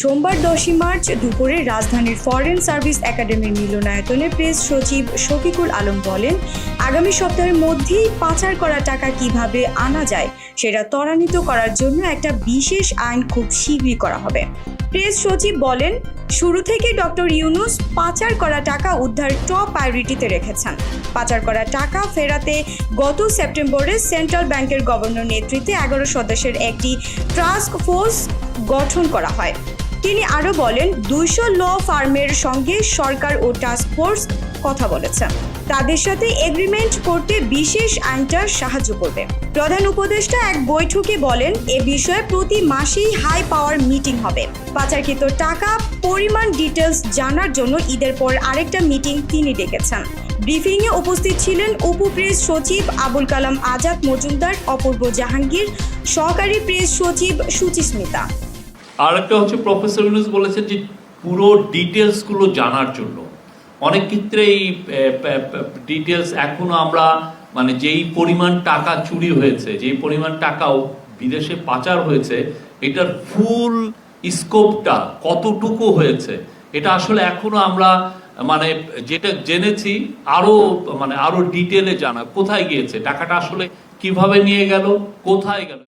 সোমবার দশই মার্চ দুপুরে রাজধানীর ফরেন সার্ভিস একাডেমির মিলনায়তনে প্রেস সচিব শফিকুল আলম বলেন, আগামী সপ্তাহের মধ্যেই পাচার করা টাকা কীভাবে আনা যায় সেটা ত্বরান্বিত করার জন্য একটা বিশেষ আইন খুব শীঘ্রই করা হবে। প্রেস সচিব বলেন, শুরু থেকে ডক্টর ইউনুস পাচার করা টাকা উদ্ধার টপ প্রায়োরিটিতে রেখেছেন। পাচার করা টাকা ফেরাতে গত সেপ্টেম্বরে সেন্ট্রাল ব্যাংকের গভর্নর নেতৃত্বে এগারো সদস্যের একটি টাস্ক ফোর্স গঠন করা হয়। তিনি আরও বলেন, দুইশো ল ফার্মের সঙ্গে সরকার ও টাস্ক ফোর্স কথা বলেছে। তাদের সাথে এগ্রিমেন্ট করতে বিশেষ আইনটা সাহায্য করবে। প্রধান উপদেষ্টা এক বৈঠকে বলেন, এ বিষয়ে প্রতি মাসেই হাই পাওয়ার মিটিং হবে। পাচারকৃত টাকা, পরিমাণ ডিটেলস জানার জন্য ঈদের পর আরেকটা মিটিং তিনি ডেকেছেন। ব্রিফিংয়ে উপস্থিত ছিলেন উপপ্রেস সচিব আবুল কালাম আজাদ মজুমদার, অপূর্ব জাহাঙ্গীর, সহকারী প্রেস সচিব সুচিস্মিতা। আর একটা হচ্ছে প্রফেসর ইউনুস বলেছেন যে পুরো ডিটেলসগুলো জানার জন্য। অনেক ক্ষেত্রে এই ডিটেলস এখনও আমরা মানে যেই পরিমাণ টাকা চুরি হয়েছে, যেই পরিমাণ টাকাও বিদেশে পাচার হয়েছে, এটার ফুল স্কোপটা কতটুকু হয়েছে, এটা আসলে এখনও আমরা মানে যেটা জেনেছি, আরও মানে আরও ডিটেলে জানা কোথায় গিয়েছে, টাকাটা আসলে কীভাবে নিয়ে গেল, কোথায় গেল?